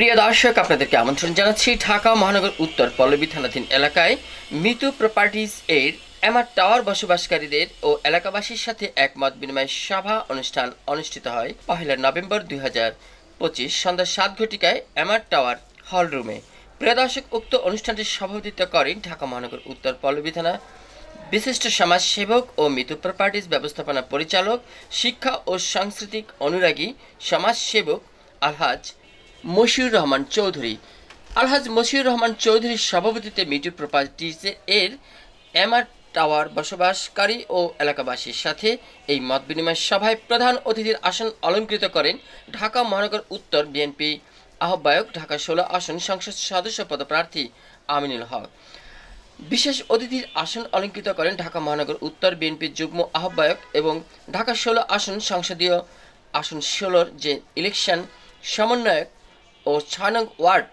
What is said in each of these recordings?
প্রিয় দর্শক, আপনাদেরকে আমন্ত্রণ জানাচ্ছি ঢাকা মহানগর উত্তর পল্লবী থানাধীন এলাকায় মৃত্যু প্রপার্টিজ এর এমার টাওয়ার বসবাসকারীদের ও এলাকাবাসীর সাথে একমত বিনিময় সভা অনুষ্ঠান অনুষ্ঠিত হয় পহেলা নভেম্বর দুই হাজার পঁচিশ সন্ধ্যা সাত ঘটিকায় এমার টাওয়ার হল রুমে। প্রিয় দর্শক, উক্ত অনুষ্ঠানটির সভাপতিত্ব করেন ঢাকা মহানগর উত্তর পল্লবী থানা বিশিষ্ট সমাজসেবক ও মৃত্যু প্রপার্টিজ ব্যবস্থাপনা পরিচালক, শিক্ষা ও সাংস্কৃতিক অনুরাগী সমাজসেবক আলহাজ মশিউর রহমান চৌধুরী। আলহাজ মশিউর রহমান চৌধুরীর সভাপতিত্বে মিটু প্রপার্টিজ এর এমআর টাওয়ার বসবাসকারী ও এলাকাবাসীর সাথে এই মত বিনিময় সভায় প্রধান অতিথির আসন অলঙ্কৃত করেন ঢাকা মহানগর উত্তর বিএনপি আহ্বায়ক, ঢাকা ষোলো আসন সংসদ সদস্য পদপ্রার্থী আমিনুল হক। বিশেষ অতিথির আসন অলঙ্কৃত করেন ঢাকা মহানগর উত্তর বিএনপির যুগ্ম আহ্বায়ক এবং ঢাকা ষোলো আসন সংসদীয় আসন ষোলোর যে ইলেকশন সমন্বয়ক ও ছয় নং ওয়ার্ড।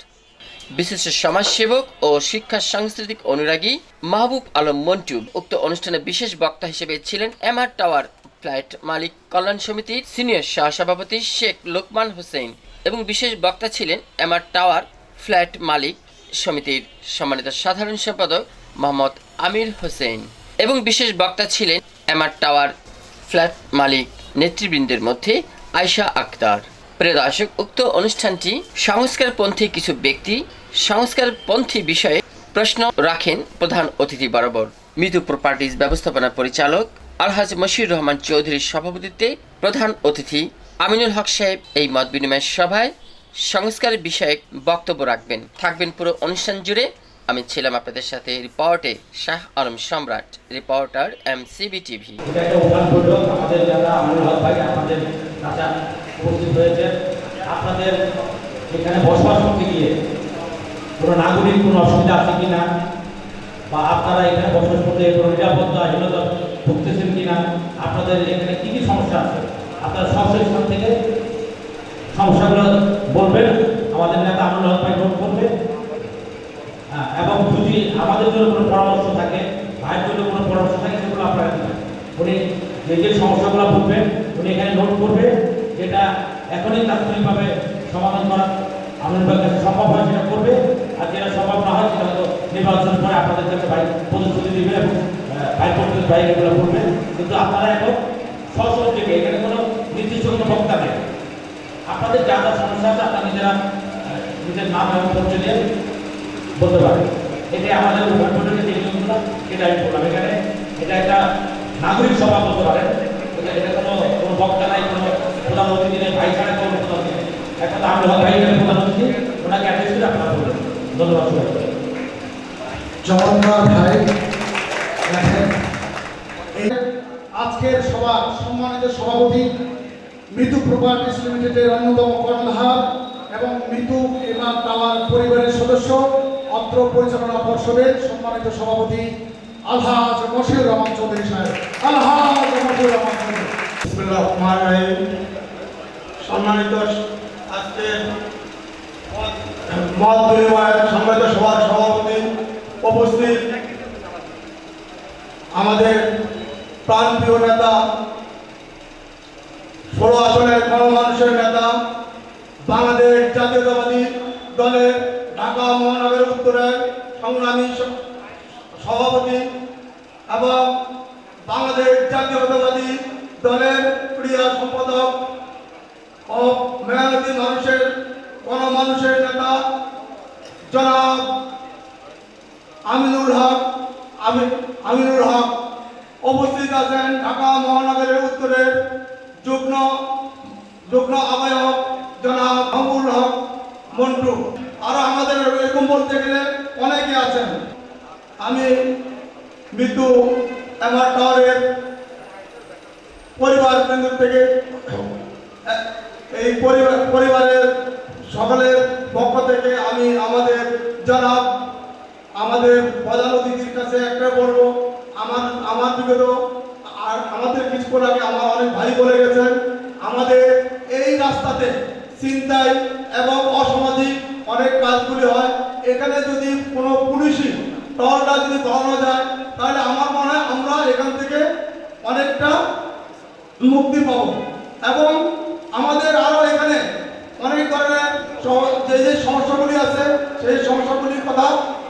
বিশিষ্ট সমাজসেবক ও শিক্ষা সাংস্কৃতিক অনুরাগী মাহবুব আলম মন্টু উক্ত অনুষ্ঠানে বিশেষ বক্তা হিসেবে ছিলেন এমআর টাওয়ার ফ্ল্যাট মালিক কল্যাণ সমিতির সিনিয়র সহসভাপতি শেখ লোকমান হোসেন এবং বিশেষ বক্তা ছিলেন এমআর টাওয়ার ফ্ল্যাট মালিক সমিতির সম্মানিত সাধারণ সম্পাদক মোহাম্মদ আমির হোসেন এবং বিশেষ বক্তা ছিলেন এমআর টাওয়ার ফ্ল্যাট মালিক নেতৃবৃন্দের মধ্যে আয়শা আক্তার প্রিয় দর্শক, উক্ত অনুষ্ঠানটি সংস্কারপন্থী কিছু ব্যক্তি সংস্কারপন্থী বিষয়ে প্রশ্ন রাখেন প্রধান অতিথি বরাবর। মৃদু প্রপার্টিজ ব্যবস্থাপনা পরিচালক আলহাজ মশির রহমান চৌধুরীর সভাপতিত্বে প্রধান অতিথি আমিনুল হক সাহেব এই মত বিনিময় সভায় সংস্কার বিষয়ক বক্তব্য রাখবেন। থাকবেন পুরো অনুষ্ঠান জুড়ে আমি ছিলাম আপনাদের সাথে রিপোর্টে শাহ আলম সম্রাট, রিপোর্টার এম সিবি টিভি। উপস্থিত হয়েছে আপনাদের এখানে বসবাস করতে গিয়ে কোনো নাগরিক কোনো অসুবিধা আছে কি না বা আপনারা এখানে বসবাস করতে কোনো নিরাপত্তাহীনতা ভুগতেছেন কি না আপনাদের এখানে কী কী সমস্যা আছে? আপনারা স্থান থেকে সমস্যাগুলো বলবেন। আমাদের নেতা হক ভাই নোট করবে। হ্যাঁ, এবং যদি আমাদের জন্য কোনো পরামর্শ থাকে ভাইয়ের জন্য কোনো পরামর্শ থাকে সেগুলো আপনারা দিবেন। উনি যে যে সমস্যাগুলো বলবেন উনি এখানে নোট করবে। যেটা এখনই তাৎক্ষণিকভাবে সমাধান করা আমাদের কাছে সম্ভব হয় সেটা করবে। আর যেটা সম্ভব না হয় সেটা হয়তো নির্বাচনের পরে আপনাদের কাছে ভাই প্রতিশ্রুতি দিবে এবং ভাই করতে ভাই এগুলো করবে। কিন্তু আপনারা এখন থেকে, এখানে কোনো নির্দিষ্ট কোনো বক্তা নেই। আপনাদের যা যা সমস্যা আছে আপনারা নিজেরা নিজের নাম এবং পরিচয় দিয়ে বলতে পারে এটাই আমাদের উদ্ঘাটনের যে নিয়মগুলো সেটা আমি বললাম। এখানে এটা একটা নাগরিক সভা বলতে পারেন। এটা এটা কোনো কোনো বক্তা নাই, কোনো প্রধান অতিথি নেই ভাই ছাড়া কোনো প্রধান অতিথি নেই একটা তো আমি হক ভাই এখানে প্রধান ওনাকে অ্যাড্রেস করে আপনারা বলবেন। ধন্যবাদ সবাইকে। চমৎকার ভাই। আজকের সভা সম্মানিত সভাপতি মৃত্যু প্রপার্টিস লিমিটেডের অন্যতম কর্ণধার এবং মৃত্যু এমার টাওয়ার পরিবারের সদস্য অত্র পরিচালনা পর্ষদের সম্মানিত সভাপতি আলহাজ মশিউর রহমান চৌধুরী সাহেব। আলহাজ মশিউর রহমান চৌধুরী। সম্মানিত আজকে মত বিনিময়ের সম্মানিত সভার সভাপতি উপস্থিত আমাদের প্রাণপ্রিয় নেতা, ষোলো আসনের গণমানুষের নেতা, বাংলাদেশ জাতীয়তাবাদী দলের ঢাকা মহানগরের উত্তরের সংগ্রামী সভাপতি এবং বাংলাদেশ জাতীয়তাবাদী দলের প্রিয় সম্পাদক ও মেহনতি মানুষের, গণমানুষের নেতা, জনাব আমিনুল হক, আমি- আমিনুল হক উপস্থিত আছেন ঢাকা মহানগরের উত্তরের যুগ্ম যুগ্ম আহ্বায়ক জনাব মাহমুল হক মন্টু। আর আমাদের এরকম বলতে গেলে অনেকে আছেন। আমি মৃত্যু এমার টাওয়ারের পরিবার কেন্দ্র থেকে এই পরিবার পরিবারের সকলের পক্ষ থেকে আমি আমাদের জনাব, আমাদের প্রধান অতিথির কাছে একটা বলব। আমার আমার বিগত আর আমাদের কিছুক্ষণ আগে আমার অনেক ভাই বলে গেছেন, আমাদের এই রাস্তাতে চিন্তায় এবং অসামাজিক অনেক কাজগুলি হয়। এখানে যদি কোনো পুলিশই টহলটা যদি ধরানো যায়, তাহলে আমার মনে হয় আমরা এখান থেকে অনেকটা মুক্তি পাবো। এবং আমাদের আরও এখানে অনেক ধরনের যে যে সমস্যাগুলি আছে, সেই সমস্যাগুলির কথা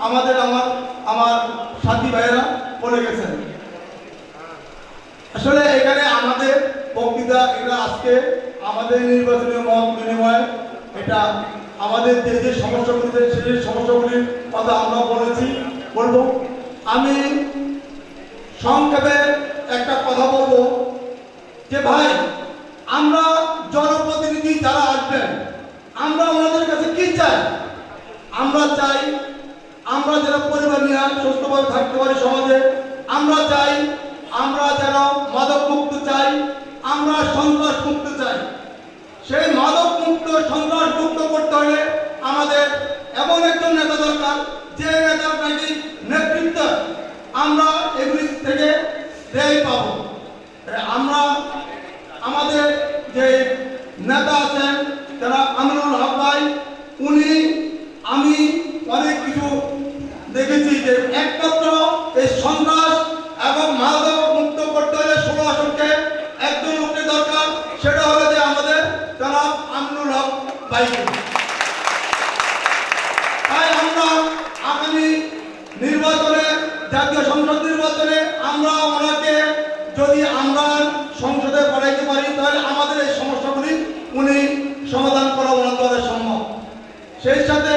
আমাদের আমার আমার সাথী ভাইয়েরা বলে গেছেন। আসলে এখানে আমাদের বক্তৃতা এটা আজকে আমাদের নির্বাচনী মত বিনিময় এটা আমাদের যে যে সমস্যাগুলিতে সেই সমস্যাগুলির কথা আমরা বলেছি, বলব। আমি সংক্ষেপে একটা কথা বলব যে ভাই, আমরা জনপ্রতিনিধি যারা আসবেন, আমরা ওনাদের কাছে কি চাই? আমরা চাই, আমরা যেন পরিবার নিয়ে সুস্থভাবে থাকতে পারি সমাজে, আমরা চাই, আমরা যেন মাদক মুক্ত চাই, আমরা সন্ত্রাস মুক্ত চাই সেই মাদক মুক্ত সন্ত্রাস মুক্ত করতে হলে আমাদের এমন একজন নেতা দরকার যে নেতার নাকি নেতৃত্ব আমরা এগুলি থেকে রেহাই পাবো আমরা আমাদের যে নেতা আছেন যারা আমিনুল হক ভাই, উনি, আমি অনেক কিছু দেখেছি যে একমাত্র এই সন্ত্রাস এবং মাদক মুক্ত করতে হলে ষোলো আসনকে একজন লোকের দরকার। সেটা হলো যে আমাদের যারা আমিনুল হক ভাইকে তাই আমরা আগামী নির্বাচনে, জাতীয় সংসদ নির্বাচনে আমরা ওনাকে যদি আমরা সংসদে পাঠাইতে পারি তাহলে আমাদের এই সমস্যাগুলি উনি সমাধান করা ওনার দ্বারা সম্ভব সেই সাথে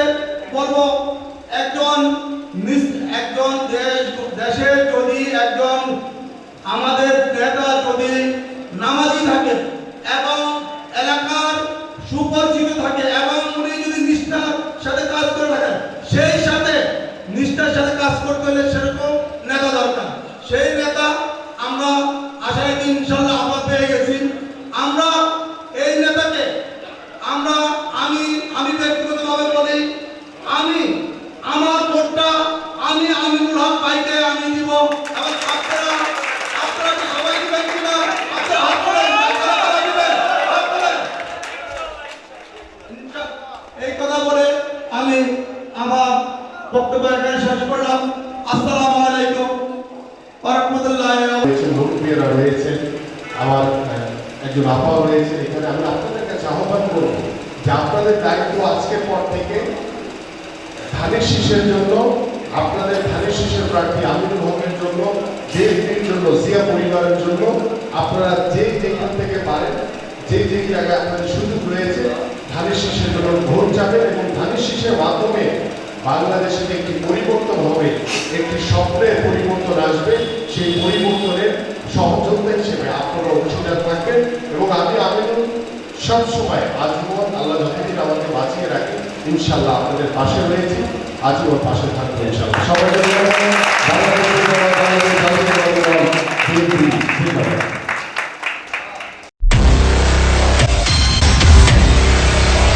বলব, একজন একজন দেশ দেশের যদি একজন আমাদের নেতা যদি নামাজি থাকে এবং এলাকার সুপরিচিত থাকে এবং উনি যদি নিষ্ঠার সাথে কাজ করে থাকেন সেই সাথে নিষ্ঠার সাথে কাজ করতে হলে সেরকম নেতা দরকার সেই নেতা আমরা আশায় ইনশাল্লাহ আমরা পেয়ে গেছি আমরা এই নেতাকে আমরা আমি আমি ব্যক্তিগতভাবে বলি আমি আমার ভোটটা আমি আমিনুল হক ভাইকে আমি দিব এবং আপনারা আপনারা কি সবাই দিবেন কিনা আপনারা হাত তোলেন আপনারা কারা দিবেন হাত তোলেন এই কথা বলে আমি আমার বক্তব্য এখানে শেষ করলাম আসসালামু আলাইকুম ওয়া রাহমাতুল্লাহি ওয়া রয়েছেন মুরব্বীরা রয়েছেন আমার আহ, একজন আপাও রয়েছে, এখানে আমি আপনাদের কাছে আহ্বান করব যে আপনাদের দায়িত্ব আজকের পর থেকে ধানের শীষের জন্য, আপনাদের ধানের শীষের প্রার্থী আমিনুল হকের জন্য বিএনপির জন্য, জিয়া পরিবারের জন্য, আপনারা যে যেখান থেকে পারেন, যে যে জায়গায় আপনাদের সুযোগ রয়েছে, ধানের শীষের জন্য ভোট যাবেন এবং ধানের শীষের মাধ্যমে বাংলাদেশে একটি পরিবর্তন হবে, একটি স্বপ্নের পরিবর্তন আসবে, সেই পরিবর্তনের সহযোগিতা হিসেবে আপনারা অংশীদার থাকবেন এবং আমি আবেদন সবসময় আজীবন আল্লাহ যতদিন আমাকে বাঁচিয়ে রাখে ইনশাল্লাহ আপনাদের পাশে রয়েছে। আজীবন পাশে থাকব ইনশাল্লাহ সবাই ধন্যবাদ।